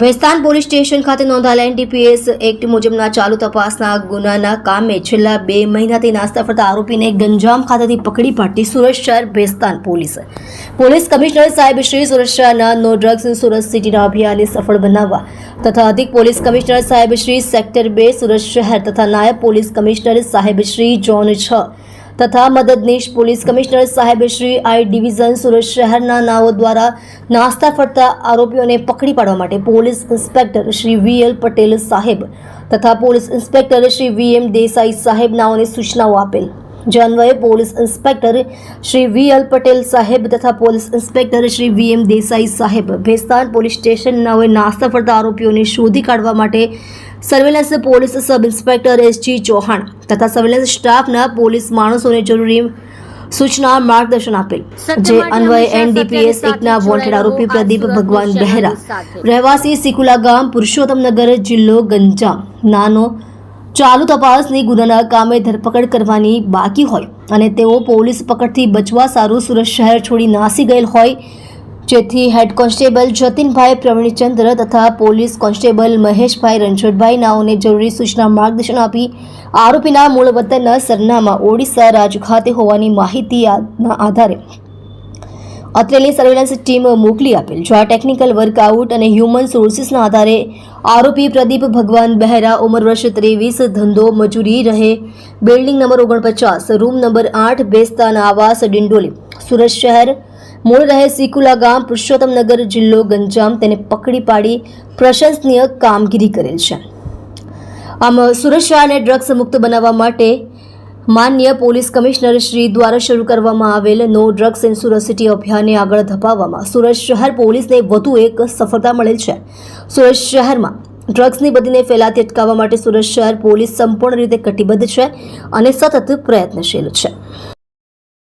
Bhestan police station ખાતે નોંધાયેલા NDPS act મુજબના ચાલુ તપાસના ગુનાના કામે છેલ્લા બે મહિનાથી નાસ્તા ફરતા આરોપીને ગંજામ ખાતેથી પકડી પાડતી સુરત શહેર ભેસ્તાન પોલીસ. પોલીસ કમિશનર સાહેબ શ્રી સુરત શહેરના નો ડ્રગ્સ સુરત સિટીના અભિયાનને સફળ બનાવવા તથા અધિક પોલીસ કમિશનર સાહેબ શ્રી સેક્ટર બે સુરત શહેર તથા નાયબ પોલીસ કમિશનર સાહેબ શ્રી જોન છ તથા મદદનીશ પોલીસ કમિશનર સાહેબ શ્રી આઈ ડિવિઝન સુરત શહેરના નાઓ દ્વારા નાસ્તા ફરતા આરોપીઓને પકડી પાડવા માટે police inspector Shri V L Patel સાહેબ તથા police inspector Shri V M Desai સાહેબ નાઓને સૂચનાઓ આપેલ. જે અન્વયે police inspector Shri V L Patel સાહેબ તથા police inspector Shri V M Desai સાહેબ ભેસ્તાન પોલીસ સ્ટેશન નવે નાસ્તા ફરતા આરોપીઓને શોધી કાઢવા માટે surveillance police sub inspector S G Chauhan તથા સર્વેલન્સ સ્ટાફના પોલીસ માણસોને જરૂરી સૂચના માર્ગદર્શન આપેલ. જે અન્વયે એનડીપીએસ એકના વોન્ટેડ આરોપી પ્રદીપ ભગવાન બહેરા. રહેવાસી સિકુલા ગામ પુરુષોત્તમનગર જિલ્લો ગંજામ. નાનો ચાલુ તપાસની ગુનાના કામે ધરપકડ કરવાની બાકી હોય અને તેઓ પોલીસ પકડથી બચવા સારું સુરત શહેર છોડી નાસી ગયેલ હોય, જેથી હેડ કોન્સ્ટેબલ જતીનભાઈ પ્રવીણચંદ્ર તથા પોલીસ કોન્સ્ટેબલ મહેશભાઈ રણછોડભાઈ નાઓને જરૂરી સૂચના માર્ગદર્શન આપી આરોપીના મૂળ વતનના સરનામા ઓડિશા રાજ ખાતે હોવાની માહિતીના આધારે અત્રેની સર્વેલન્સ ટીમ મોકલી આપેલ જો આ ટેકનિકલ વર્કઆઉટ અને હ્યુમન સોર્સિસના આધારે આરોપી પ્રદીપ ભગવાન બહેરા, ઉંમર વર્ષ ત્રેવીસ, ધંધો, મજૂરી રહે બિલ્ડિંગ નંબર ઓગણપચાસ રૂમ નંબર આઠ, બેસ્તાના આવાસ, ડિંડોલી, સુરત શહેર, મૂળ રહે સિકુલા ગામ પુરુષોત્તમનગર જિલ્લો ગંજામ, તેને પકડી પાડી પ્રશંસનીય કામગીરી કરેલ છે. આમ સુરત શહેરને ડ્રગ્સ મુક્ત બનાવવા માટે માન્ય પોલીસ કમિશનર શ્રી દ્વારા શરૂ કરવામાં આવેલ no drugs in Surat city અભિયાનને આગળ ધપાવવામાં સુરત શહેર પોલીસને વધુ એક સફળતા મળેલ છે. સુરત શહેરમાં ડ્રગ્સની બદીને ફેલાતી અટકાવવા માટે સુરત શહેર પોલીસ સંપૂર્ણ રીતે કટિબદ્ધ છે અને સતત પ્રયત્નશીલ છે.